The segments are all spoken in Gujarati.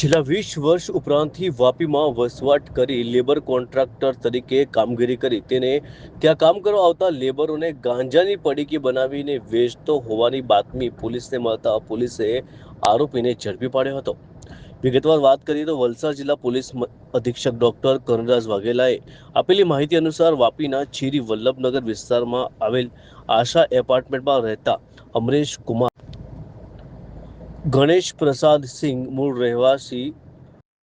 છેલ્લા વીસ વર્ષ ઉપરાંતથી વાપીમાં વસવાટ કરી લેબર કોન્ટ્રાક્ટર તરીકે કામગીરી કરી. તેને ત્યાં કામ કરવા આવતા લેબરોને ગાંજાની પડીકી બનાવીને વેચતો હોવાની બાતમી પોલીસને મળતા પોલીસે આરોપીને ઝડપી પાડ્યો હતો. વિગતવાર વાત કરીએ તો વલસાડ જિલ્લા પોલીસ અધિક્ષક ડોક્ટર કરણરાજ વાઘેલાએ આપેલી માહિતી અનુસાર વાપીના ચીરી વલ્લભનગર વિસ્તારમાં આવેલ આશા એપાર્ટમેન્ટમાં રહેતા અમરેશ કુમાર ગણેશ પ્રસાદ સિંહ મૂળ રહેવાસી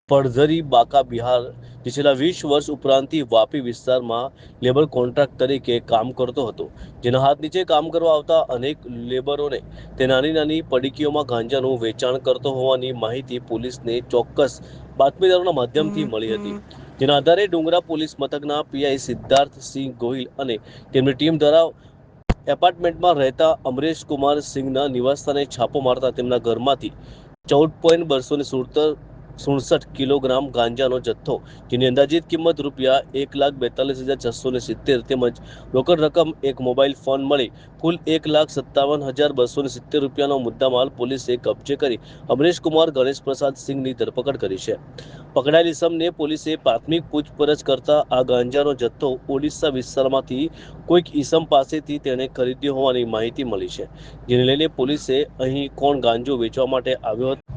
પડધરી બાકા બિહાર જે છેલ્લા વીસ વર્ષ ઉપરાંતથી વાપી વિસ્તારમાં લેબર કોન્ટ્રાક્ટ તરીકે કામ કરતો હતો. જેના હાથ નીચે કામ કરવા આવતા અનેક લેબરોને તે નાની નાની પડીકીઓમાં ગાંજાનું વેચાણ કરતો હોવાની માહિતી પોલીસને ચોક્કસ બાતમીદારોના માધ્યમથી મળી હતી. જેના આધારે ડુંગરા પોલીસ મથકના પીઆઈ સિદ્ધાર્થ સિંહ ગોહિલ અને તેમની ટીમ દ્વારા એપાર્ટમેન્ટમાં રહેતા અમરેશ કુમાર સિંહના નિવાસસ્થાને છાપો મારતા તેમના ઘરમાંથી ચૌદ પોઈન્ટ બસો ને સુડસઠ કિલોગ્રામ ગાંજાનો જથ્થો, જેની અંદાજિત કિંમત રૂપિયા એક લાખ બેતાલીસ હજાર છસો ને સિત્તેર તેમજ રોકડ રકમ એક મોબાઈલ ફોન મળી, કુલ એક લાખ સત્તાવન હજાર બસો ને સિત્તેર રૂપિયાનો મુદ્દામાલ પોલીસે કબજે કરી અમરેશ કુમાર, ગણેશ પ્રસાદ સિંહની ધરપકડ કરી છે. પકડાયેલ ઇસમને પોલીસે પ્રાથમિક પૂછપરછ કરતા આ ગાંજાનો જથ્થો ઓડિશા વિસ્તારમાંથી કોઈક ઈસમ પાસેથી તેણે ખરીદ્યો હોવાની માહિતી મળી છે. જેને લઈને પોલીસે અહીં કોણ ગાંજો વેચવા માટે આવ્યો હતો?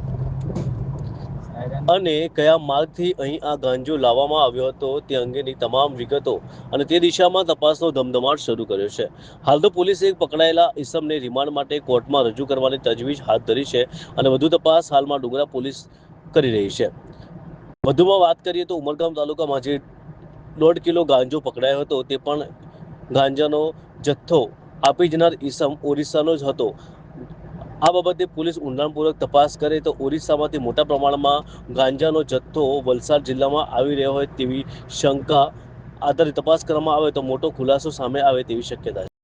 અને કયા માર્ગથી અહીં આ ગાંજો લાવવામાં આવ્યો હતો તે અંગેની તમામ વિગતો અને તે દિશામાં તપાસનો ધમધમાટ શરૂ કર્યો છે. હાલ તો પોલીસે પકડાયેલા ઇસમને રિમાન્ડ માટે કોર્ટમાં રજૂ કરવાની તજવીજ હાથ ધરી છે અને વધુ તપાસ હાલમાં ડુંગરા પોલીસ કરી રહી છે. વધુમાં વાત કરીએ તો ઉમરગામ તાલુકામાં જે દોઢ કિલો ગાંજો પકડાયો હતો તે પણ ગાંજાનો જથ્થો આપી જનાર ઈસમ ઓરિસ્સાનો જ હતો. આ બાબતે પોલીસ ઊંડાણપૂર્વક તપાસ કરે તો ઓરિસ્સામાંથી મોટા પ્રમાણમાં ગાંજાનો જથ્થો વલસાડ જિલ્લામાં આવી રહ્યો હોય તેવી શંકા આધારે તપાસ કરવામાં આવે તો મોટો ખુલાસો સામે આવે તેવી શક્યતા છે.